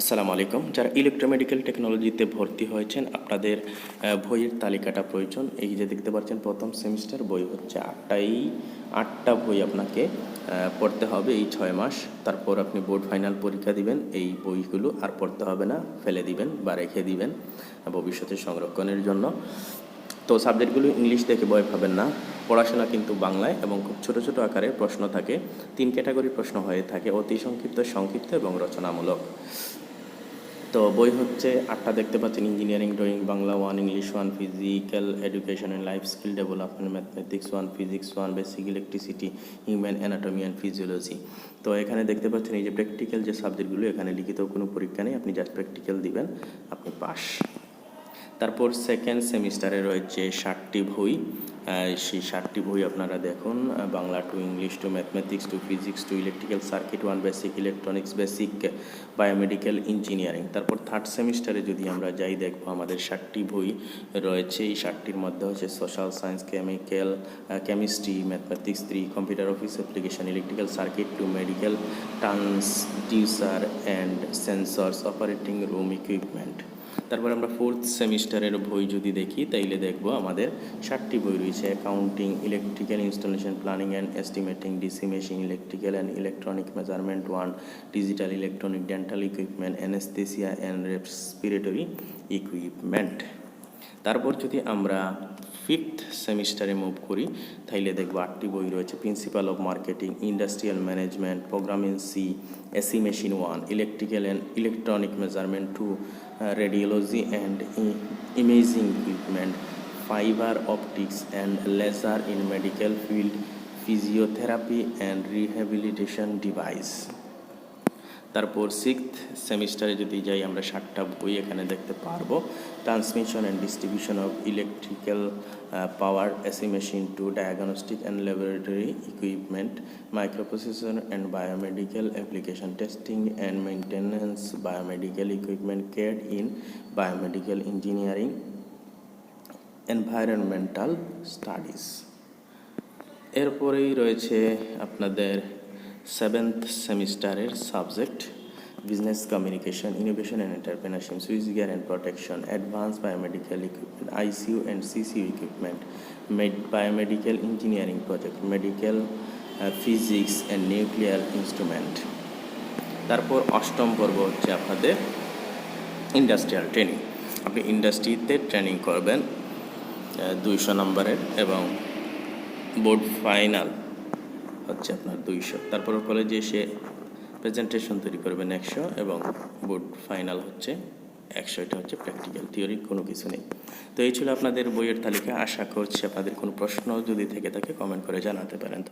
আসসালামু আলাইকুম। যারা ইলেকট্রোমেডিক্যাল টেকনোলজিতে ভর্তি হয়েছেন, আপনাদের বইয়ের তালিকাটা প্রয়োজন। এই যে দেখতে পাচ্ছেন, প্রথম সেমিস্টার বই হচ্ছে আটটাই, আটটা বই আপনাকে পড়তে হবে এই ছয় মাস। তারপর আপনি বোর্ড ফাইনাল পরীক্ষা দিবেন, এই বইগুলো আর পড়তে হবে না, ফেলে দিবেন বা রেখে দিবেন ভবিষ্যতে সংরক্ষণের জন্য। তো সাবজেক্টগুলো ইংলিশ দেখে ভয় পাবেন না। পড়াশোনা কিন্তু বাংলায় এবং খুব ছোটো ছোটো আকারে প্রশ্ন থাকে। তিন ক্যাটাগরি প্রশ্ন হয়ে থাকে, অতি সংক্ষিপ্ত সংক্ষিপ্ত এবং রচনামূলক। তো বই হচ্ছে আটটা দেখতে পাচ্ছেন engineering drawing Bangla one English one physical education and life skill development mathematics one physics one basic electricity human anatomy and physiology তো এখানে দেখতে পাচ্ছেন এই যে প্র্যাকটিক্যাল যে সাবজেক্টগুলো এখানে লিখিত কোনো পরীক্ষা নেই, আপনি জাস্ট প্র্যাকটিক্যাল দিবেন, আপনি পাস তারপর সেকেন্ড সেমিস্টারে রয়েছে ষাটটি বই। সেই ষাটটি বই আপনারা দেখুন। Bangla two English two mathematics two physics two electrical circuit one basic electronics basic biomedical engineering তারপর থার্ড সেমিস্টারে যদি আমরা যাই, দেখব আমাদের ষাটটি বই রয়েছে। এই ষাটটির মধ্যে হচ্ছে social science chemical chemistry mathematics three computer office application electrical circuit two medical transducer and sensors operating room equipment তারপর আমরা ফোর্থ সেমিস্টারের বই যদি দেখি, তাইলে দেখব আমাদের ষাটটি বই রয়েছে accounting electrical installation planning and estimating DC machine electrical and electronic measurement one digital electronic dental equipment anaesthesia and respiratory equipment তারপর যদি আমরা ফিফথ সেমিস্টারে মুভ করি, তাইলে দেখব আটটি বই রয়েছে principle of marketing industrial management programme C AC machine one electrical and electronic measurement two radiology and imaging equipment fibre optics and laser in medical field physiotherapy and rehabilitation device তারপর sixth সেমিস্টারে যদি যাই, আমরা ষাটটা বই এখানে দেখতে পারব। Transmission and distribution of electrical power AC machine two diagnostic and laboratory equipment microprocessor and biomedical application testing and maintenance biomedical equipment care in biomedical engineering environmental studies এরপরেই রয়েছে আপনাদের সেভেন্থ সেমিস্টারের subject business communication innovation and entrepreneurship switch gear and protection advance biomedical equipment ICU and CCU equipment med biomedical engineering project medical physics and nuclear instrument তারপর অষ্টম পর্ব হচ্ছে আপনাদের industrial training আপনি ইন্ডাস্ট্রিতে ট্রেনিং করবেন দুইশো নম্বরের এবং বোর্ড ফাইনাল হচ্ছে আপনার দুইশো। তারপর কলেজে এসে প্রেজেন্টেশন তৈরি করবেন একশো এবং বোর্ড ফাইনাল হচ্ছে একশো। এটা হচ্ছে প্র্যাকটিক্যাল থিওরি কোনো কিছু নেই। তো এই ছিল আপনাদের বইয়ের তালিকা। আশা করছি আপনাদের কোনো প্রশ্ন যদি থেকে থাকে কমেন্ট করে জানাতে পারেন।